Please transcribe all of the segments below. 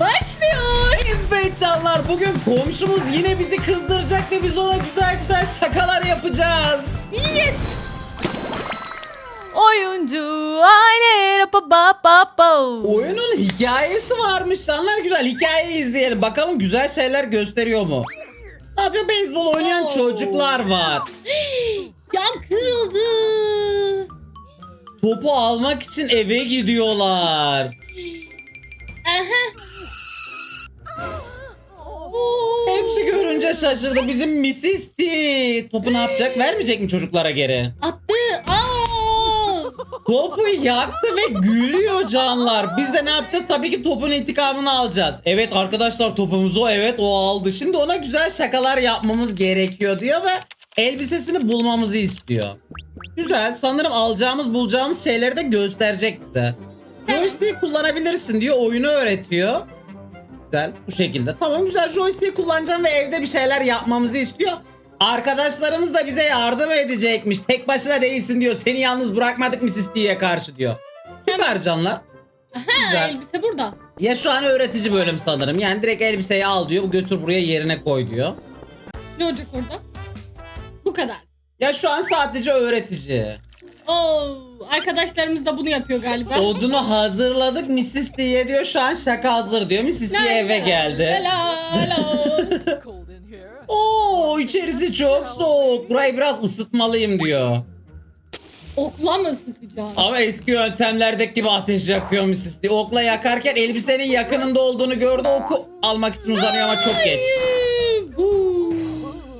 başlıyor. Evet canlar bugün komşumuz yine bizi kızdıracak ve biz ona güzel güzel şakalar yapacağız. Yes. Oyuncu aile pa pa pa pa. Oyunun hikayesi varmış canlar güzel hikayeyi izleyelim bakalım güzel şeyler gösteriyor mu? Ne yapıyor beyzbol oynayan Oo. çocuklar var. Cam kırıldı. Topu almak için eve gidiyorlar. Aha. Görünce şaşırdı bizim. T. Topu ne yapacak vermeyecek mi çocuklara geri? Attı. Aa. Topu yaktı ve gülüyor canlar. Biz de ne yapacağız? Tabii ki topun intikamını alacağız. Evet arkadaşlar topumuzu evet o aldı. Şimdi ona güzel şakalar yapmamız gerekiyor diyor ve elbisesini bulmamızı istiyor. Güzel. Sanırım alacağımız bulacağımız şeyleri de gösterecek bize. Joystick'i kullanabilirsin diyor. Oyunu öğretiyor. Güzel. Bu şekilde. Tamam güzel. Joystick'i kullanacağım ve evde bir şeyler yapmamızı istiyor. Arkadaşlarımız da bize yardım edecekmiş. Tek başına değilsin diyor. Seni yalnız bırakmadık mı Sisti'ye karşı diyor. Süper canlar. Ha, Güzel. elbise burada. Ya şu an öğretici bölüm sanırım. Yani direkt elbiseyi al diyor. Bu götür buraya yerine koy diyor. Ne olacak orada? Bu kadar. Ya şu an sadece öğretici. Oo, arkadaşlarımız da bunu yapıyor galiba. Odunu hazırladık Mrs. T'ye diyor. Şu an şaka hazır diyor. Mrs. La eve la geldi. la la. here. Oo içerisi çok soğuk. Burayı biraz ısıtmalıyım diyor. Okla mı ısıtacağım? Ama eski yöntemlerdeki gibi ateş yakıyor Mrs. T. Okla yakarken elbisenin yakınında olduğunu gördü. Oku almak için uzanıyor ama çok geç. Ay, bu.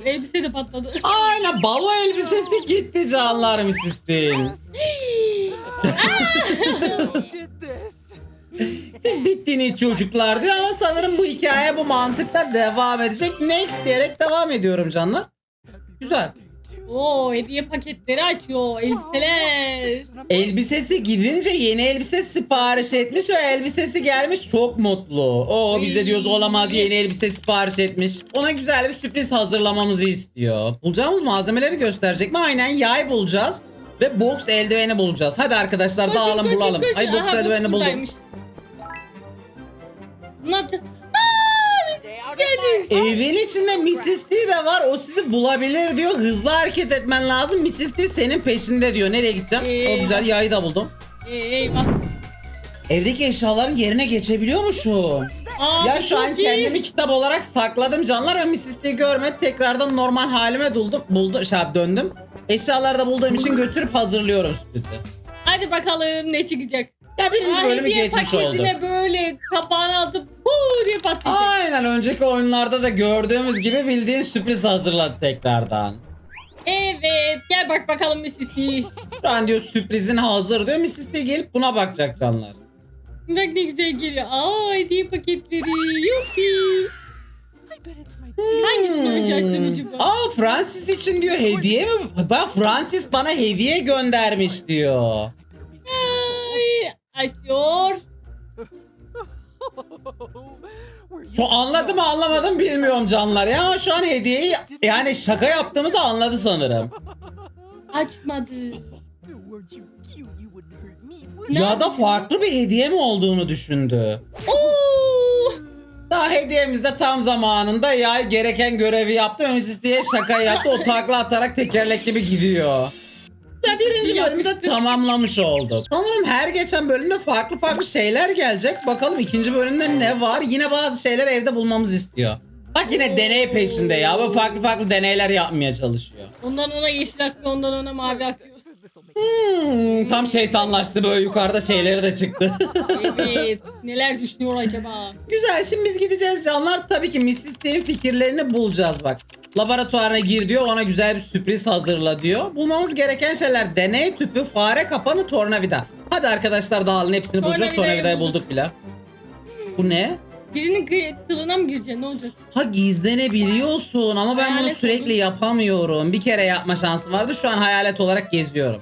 Elbise de patladı. Aynen balo elbisesi gitti canlar Mrs. T'in. Did this. Siz bittiniz çocuklar diyor ama sanırım bu hikaye bu mantıkla devam edecek. Next diyerek devam ediyorum canlar. Güzel. Oo hediye paketleri açıyor. Elbiseler. Elbisesi gidince yeni elbise sipariş etmiş ve elbisesi gelmiş çok mutlu. O bize diyoruz olamaz yeni elbise sipariş etmiş. Ona güzel bir sürpriz hazırlamamızı istiyor. Bulacağımız malzemeleri gösterecek mi? Aynen yay bulacağız. Ve box eldiveni bulacağız. Hadi arkadaşlar Koşun, dağılın koşun, bulalım. koşun. Ay box Aha, eldiveni buldum. buradaymış. Ne yapacağız? Evin içinde Mrs. T de var. O sizi bulabilir diyor. Hızlı hareket etmen lazım. Mrs. T senin peşinde diyor. Nereye gideceğim? Ee, o güzel yayı da buldum. Eyvah. Evdeki eşyaların yerine geçebiliyormuşum. Aa, Ya şu an iyi. kendimi kitap olarak sakladım canlar ve Mrs. T görmedi. Tekrardan normal halime buldum. Buldu, şey, döndüm. Eşyaları da bulduğum için götürüp hazırlıyorum sürprizi. Hadi bakalım ne çıkacak. Ya birinci Aa, bölümü geçmiş oldu. paketine böyle kapağını atıp huu diye patlayacak. Aynen önceki oyunlarda da gördüğümüz gibi bildiğin sürpriz hazırladı tekrardan. Evet gel bak bakalım Mrs. T. Şu an diyor sürprizin hazır diyor. Mrs. T gelip buna bakacak canlar. Bak ne güzel geliyor. Aa hediye paketleri. Yuppi. Hangisini önce açsam acaba? Hmm. Aa Francis için diyor hediye mi? Bak Francis bana hediye göndermiş diyor. Açıyor. Şu anladı mı anlamadım bilmiyorum canlar ya. Şu an hediyeyi yani şaka yaptığımızı anladı sanırım. Açmadı. Ya da farklı bir hediye mi olduğunu düşündü. Oo. Daha hediyemiz de tam zamanında ya gereken görevi yaptı. Mrs. diye şaka yaptı. O takla atarak tekerlek gibi gidiyor. Ya birinci bölümü de tamamlamış olduk. Sanırım her geçen bölümde farklı farklı şeyler gelecek. Bakalım ikinci bölümde ne var? Yine bazı şeyler evde bulmamızı istiyor. Bak yine deney peşinde ya. Bu farklı farklı deneyler yapmaya çalışıyor. Ondan ona yeşil akıyor, ondan ona mavi akıyor. Hmm, tam şeytanlaştı böyle yukarıda şeyleri de çıktı. Evet. Neler düşünüyor acaba? Güzel şimdi biz gideceğiz canlar. Tabii ki Mrs. T'in fikirlerini bulacağız bak. Laboratuvarına gir diyor ona güzel bir sürpriz hazırla diyor. Bulmamız gereken şeyler deney tüpü, fare kapanı, tornavida. Hadi arkadaşlar dağılın hepsini bulacağız. Tornavidayı Tornavidayı bulduk. bulduk bile. Bu ne? Birinin kı- kılına mı gireceksin ne olacak? Ha gizlenebiliyorsun ama ben bunu Hayalet sürekli oldum. yapamıyorum. Bir kere yapma şansı vardı. Şu an hayalet olarak geziyorum.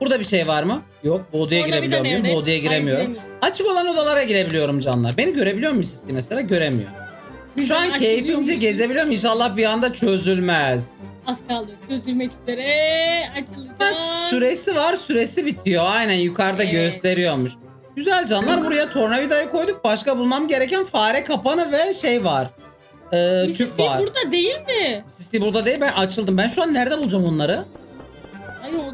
Burada bir şey var mı? Yok. Bu odaya Tornavida girebiliyor muyum? nerede? Bu odaya Hayır, giremiyorum. giremiyorum. Açık olan odalara girebiliyorum canlar. Beni görebiliyor mu Sisti mesela? Göremiyor. Şu an keyfimce gezebiliyorum. İnşallah bir anda çözülmez. Az kaldı. Çözülmek üzere. Açılacak. Ha, süresi var. Süresi bitiyor. Aynen yukarıda Evet. gösteriyormuş. Güzel canlar buraya tornavidayı koyduk. Başka bulmam gereken fare kapanı ve şey var. Ee, tüp var. burada değil mi? Sisti burada değil ben açıldım. Ben şu an nerede bulacağım onları?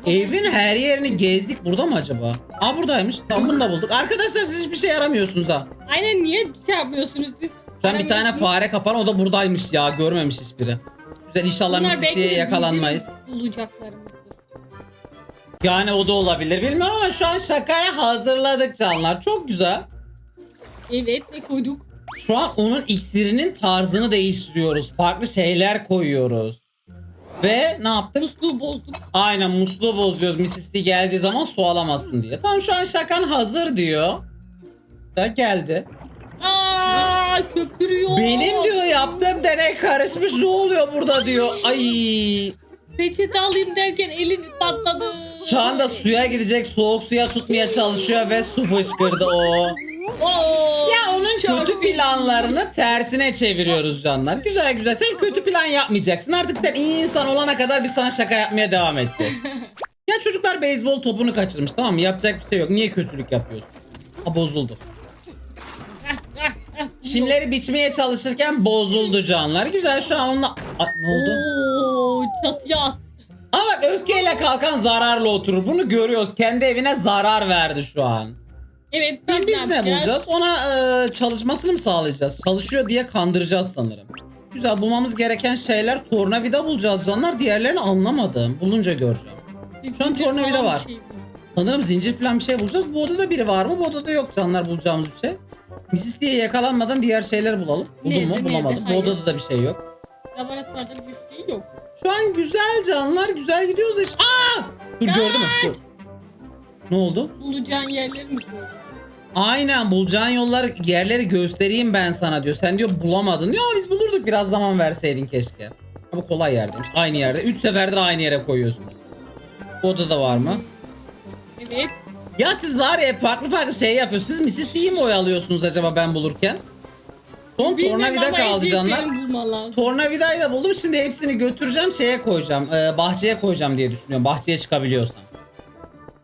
Ay, Evin her yerini gezdik. Burada mı acaba? Aa buradaymış. Tamam bunu da bulduk. Arkadaşlar siz hiçbir şey yaramıyorsunuz ha. Aynen niye şey yapmıyorsunuz siz? Şu an bir tane fare kapanı o da buradaymış ya. Görmemiş hiçbiri. Güzel inşallah Bunlar Mrs. belki diye de yakalanmayız. bizim bulacaklarımızdır. Yani o da olabilir bilmiyorum ama şu an şakaya hazırladık canlar. Çok güzel. Evet ne koyduk? Şu an onun iksirinin tarzını değiştiriyoruz. Farklı şeyler koyuyoruz. Ve ne yaptık? Musluğu bozduk. Aynen musluğu bozuyoruz. D geldiği zaman su alamasın diye. Tamam şu an şakan hazır diyor. Da geldi. Aa köpürüyor. Benim diyor yaptığım deney karışmış ne oluyor burada diyor. Ay Peçete alayım derken elin patladı. şu anda suya gidecek soğuk suya tutmaya çalışıyor ve su fışkırdı o. Oo, Ya onun çok kötü planlarını tersine çeviriyoruz canlar. Güzel güzel. Sen kötü plan yapmayacaksın. Artık sen iyi insan olana kadar biz sana şaka yapmaya devam edeceğiz. ya çocuklar beyzbol topunu kaçırmış tamam mı? Yapacak bir şey yok. Niye kötülük yapıyorsun? Ha bozuldu. Çimleri biçmeye çalışırken bozuldu canlar. Güzel şu an onunla... Aa, ne oldu? Oo çatıya at. Ama bak öfkeyle kalkan zararla oturur. Bunu görüyoruz. Kendi evine zarar verdi şu an. Evet biz, Biz, biz ne yapacağız? bulacağız? Ona e, çalışmasını mı sağlayacağız? Çalışıyor diye kandıracağız sanırım. Güzel bulmamız gereken şeyler tornavida bulacağız canlar. Diğerlerini anlamadım. Bulunca göreceğim. Biz Şu an tornavida var. şey. Sanırım zincir falan bir şey bulacağız. Bu odada biri var mı? Bu odada yok canlar bulacağımız bir şey. Mrs. diye yakalanmadan diğer şeyleri bulalım. Buldum Nerede, mu? nerede? Bulamadım. Bu odada da bir şey yok. Laboratuvarda bir şey yok. Şu an güzel canlar. Güzel gidiyoruz. Hiç... Aa! Dur gördü mü? Dur. Ne oldu? Bulacağın yerleri mi söylüyor? Aynen bulacağın yollar yerleri göstereyim ben sana diyor. Sen diyor bulamadın. Ya biz bulurduk biraz zaman verseydin keşke. Ama kolay yerdeymiş. Aynı yerde. 3 seferdir aynı yere koyuyorsunuz. Bu odada var mı? Evet. Ya siz var ya farklı farklı şey yapıyorsunuz. Siz Mrs. D'yi mi oyalıyorsunuz acaba ben bulurken? Son Bilmem tornavida ama kaldı Ece'yi canlar. senin bulman lazım. Tornavidayı da buldum. Şimdi hepsini götüreceğim şeye koyacağım. Ee, bahçeye koyacağım diye düşünüyorum. Bahçeye çıkabiliyorsam.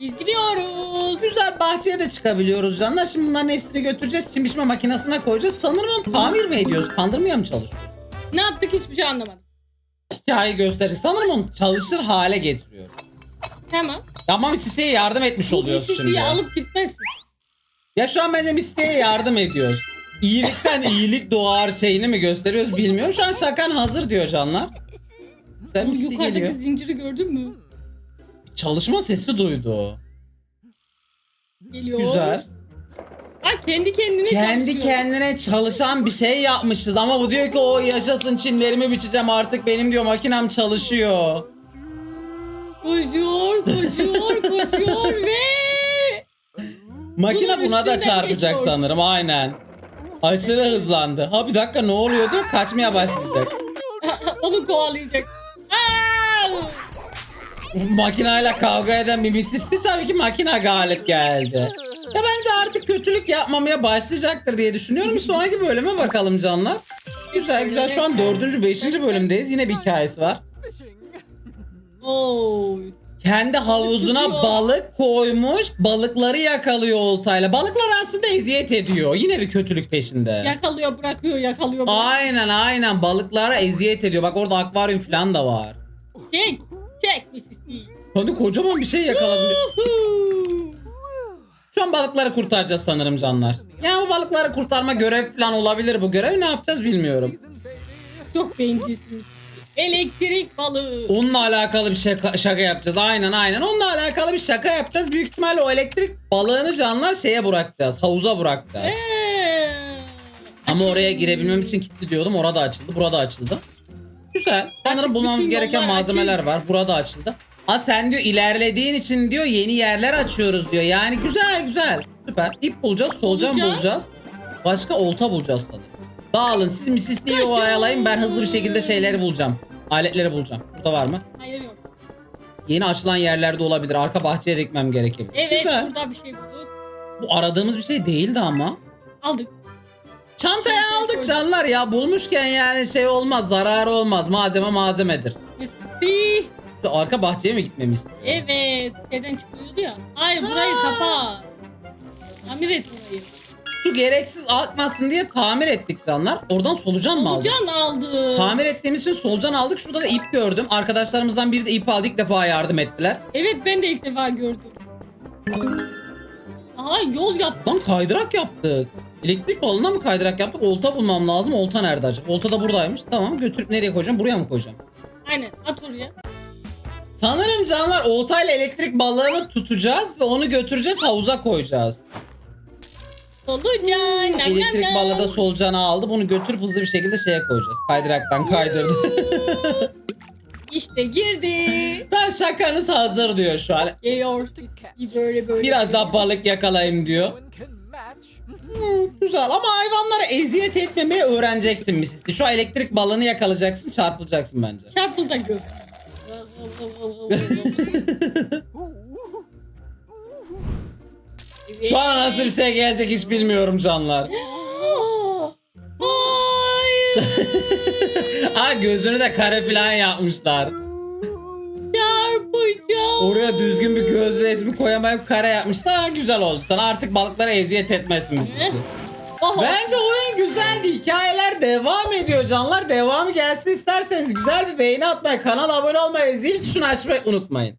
Biz gidiyoruz. Güzel bahçeye de çıkabiliyoruz canlar. Şimdi bunların hepsini götüreceğiz. Çim biçme makinesine koyacağız. Sanırım onu tamir mi ediyoruz? Kandırmaya mı çalışıyoruz? Ne yaptık hiçbir şey anlamadım. Hikayeyi gösterir. Sanırım onu çalışır hale getiriyor. Tamam. Ama Misiste'ye yardım etmiş Bu oluyoruz şimdi. misisiyi alıp gitmezsin. Ya şu an bence Misiste'ye yardım ediyoruz. İyilikten iyilik doğar şeyini mi gösteriyoruz bilmiyorum. Şu an şakan hazır diyor canlar. Bu Misty yukarıdaki geliyor. zinciri gördün mü? Çalışma sesi duydu. Geliyor. Güzel. Ha kendi kendine Kendi çalışıyor. kendine çalışan bir şey yapmışız ama bu diyor ki o yaşasın çimlerimi biçeceğim artık benim diyor makinem çalışıyor. Koşuyor, koşuyor, koşuyor ve Makine Bunun buna da üstünden çarpacak geçiyor. sanırım aynen. Aşırı hızlandı. Ha bir dakika ne oluyordu? Kaçmaya başlayacak. onu kovalayacak. Aa! Makinayla kavga eden bir misisti tabii ki makina galip geldi. Ya bence artık kötülük yapmamaya başlayacaktır diye düşünüyorum. Bir sonraki bölüme bakalım canlar. Güzel güzel şu an dördüncü, beşinci bölümdeyiz. Yine bir hikayesi var. Oo. Kendi havuzuna Tutuyor. balık koymuş, balıkları yakalıyor oltayla. Balıklar aslında eziyet ediyor. Yine bir kötülük peşinde. Yakalıyor, bırakıyor, yakalıyor. bırakıyor. Aynen aynen balıklara eziyet ediyor. Bak orada akvaryum falan da var. Çek, çek misisliği. Hani kocaman bir şey yakaladım. Şu an balıkları kurtaracağız sanırım canlar. Ya bu balıkları kurtarma görev falan olabilir bu görev. Ne yapacağız bilmiyorum. Çok bencilsiniz. Elektrik balığı. Onunla alakalı bir şaka, şaka yapacağız. Aynen aynen. Onunla alakalı bir şaka yapacağız. Büyük ihtimalle o elektrik balığını canlar şeye bırakacağız. Havuza bırakacağız. Ee, Ama oraya açın. girebilmemiz için kilitli diyordum. Orada açıldı. Burada açıldı. Güzel. Sanırım bulmamız gereken malzemeler açık. var. Burada açıldı. Aa sen diyor ilerlediğin için diyor yeni yerler açıyoruz diyor. Yani güzel güzel. Süper. İp bulacağız, solucan Bulacağız. bulacağız. Başka olta bulacağız sanırım. Dağılın siz misisliği Kaşın. oyalayın ben hızlı bir şekilde şeyleri bulacağım. Aletleri bulacağım. Burada var mı? Hayır yok. Yeni açılan yerlerde olabilir. Arka bahçeye dikmem gerekebilir. Evet Güzel. burada bir şey bulduk. Bu aradığımız bir şey değildi ama. Aldık. Çantaya Çantaya aldık koyduk. canlar ya. Bulmuşken yani şey olmaz. Zararı olmaz. Malzeme malzemedir. Misisliği. Şu Arka bahçeye mi gitmemi istiyor? Evet. Şeyden çıkıyordu ya. Hayır burayı Ha. kapa. Tamir et orayı. Su gereksiz akmasın diye tamir ettik canlar. Oradan solucan mı aldık? Can aldı. Tamir ettiğimiz için solucan aldık. Şurada da ip gördüm. Arkadaşlarımızdan biri de ip aldı. İlk defa yardım ettiler. Evet ben de ilk defa gördüm. Aha yol yaptı. Lan kaydırak yaptık. Elektrik balına mı kaydırak yaptık? Olta bulmam lazım. Olta nerede acaba? Olta da buradaymış. Tamam götürüp nereye koyacağım? Buraya mı koyacağım? Aynen at oraya. Sanırım canlar oltayla elektrik balığını tutacağız ve onu götüreceğiz havuza koyacağız. Solucan. nam Elektrik nam. balığı da solucanı aldı. Bunu götürüp hızlı bir şekilde şeye koyacağız. Kaydıraktan kaydırdı. İşte girdi. ben şakanız hazır diyor şu an. Geliyor. Bir böyle böyle. Biraz daha balık yakalayayım diyor. Hmm, güzel ama hayvanlara eziyet etmemeyi öğreneceksin Mrs. Şu elektrik balığını yakalayacaksın çarpılacaksın bence. Çarpıl da gör. Şu an nasıl bir şey gelecek hiç bilmiyorum canlar. Hayır. Aa gözünü de kare falan yapmışlar. Çarpacağım. Oraya düzgün bir göz resmi koyamayıp kare yapmışlar. Ha, güzel oldu. Sana artık balıklara eziyet etmesin Mrs. Oho. Bence oyun güzeldi. Hikayeler devam ediyor canlar. Devamı gelsin isterseniz güzel bir beğeni atmayı, kanala abone olmayı, zil tuşunu açmayı unutmayın.